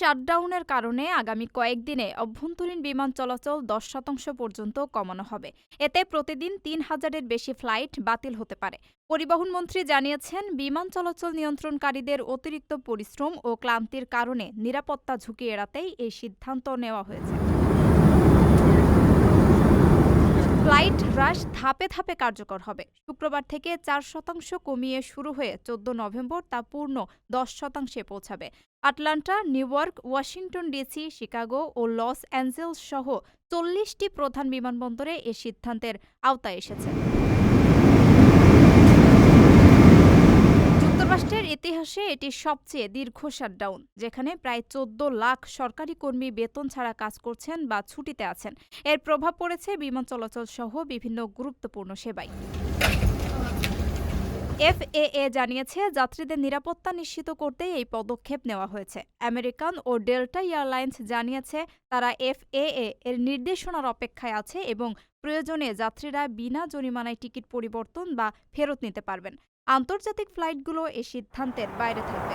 শাটডাউনের কারণে আগামী কয়েকদিনে অভ্যন্তরীণ বিমান চলাচল দশ শতাংশ পর্যন্ত কমানো হবে। এতে প্রতিদিন তিন হাজারের বেশি ফ্লাইট বাতিল হতে পারে। পরিবহন মন্ত্রী জানিয়েছেন, বিমান চলাচল নিয়ন্ত্রণকারীদের অতিরিক্ত পরিশ্রম ও ক্লান্তির কারণে নিরাপত্তা ঝুঁকি এড়াতেই এই সিদ্ধান্ত নেওয়া হয়েছে ফ্লাইট হ্রাস ধাপে ধাপে কার্যকর হবে। শুক্রবার থেকে চার শতাংশ কমিয়ে শুরু হয়ে চোদ্দ নভেম্বর তা পূর্ণ দশ শতাংশে পৌঁছাবে। Atlanta, New York, Washington DC, Chicago ও লস অ্যাঞ্জেলস সহ চল্লিশটি প্রধান বিমানবন্দরে এ সিদ্ধান্তের আওতায় এসেছে। ইতিহাসে এটি সবচেয়ে দীর্ঘ শাটডাউন, যেখানে প্রায় চোদ্দ লাখ সরকারি কর্মী বেতন ছাড়া কাজ করছেন বা ছুটিতে আছেন। এর প্রভাব পড়েছে বিমান চলাচল সহ বিভিন্ন গুরুত্বপূর্ণ সেবায়। এফএএ জানিয়েছে, যাত্রীদের নিরাপত্তা নিশ্চিত করতে এই পদক্ষেপ নেওয়া হয়েছে। আমেরিকান ও ডেল্টা এয়ারলাইন্স জানিয়েছে, তারা এফএএ এর নির্দেশনার অপেক্ষায় আছে এবং প্রয়োজনে যাত্রীরা বিনা জরিমানায় টিকিট পরিবর্তন বা ফেরত নিতে পারবেন। আন্তর্জাতিক ফ্লাইটগুলো এ সিদ্ধান্তের বাইরে থাকবে।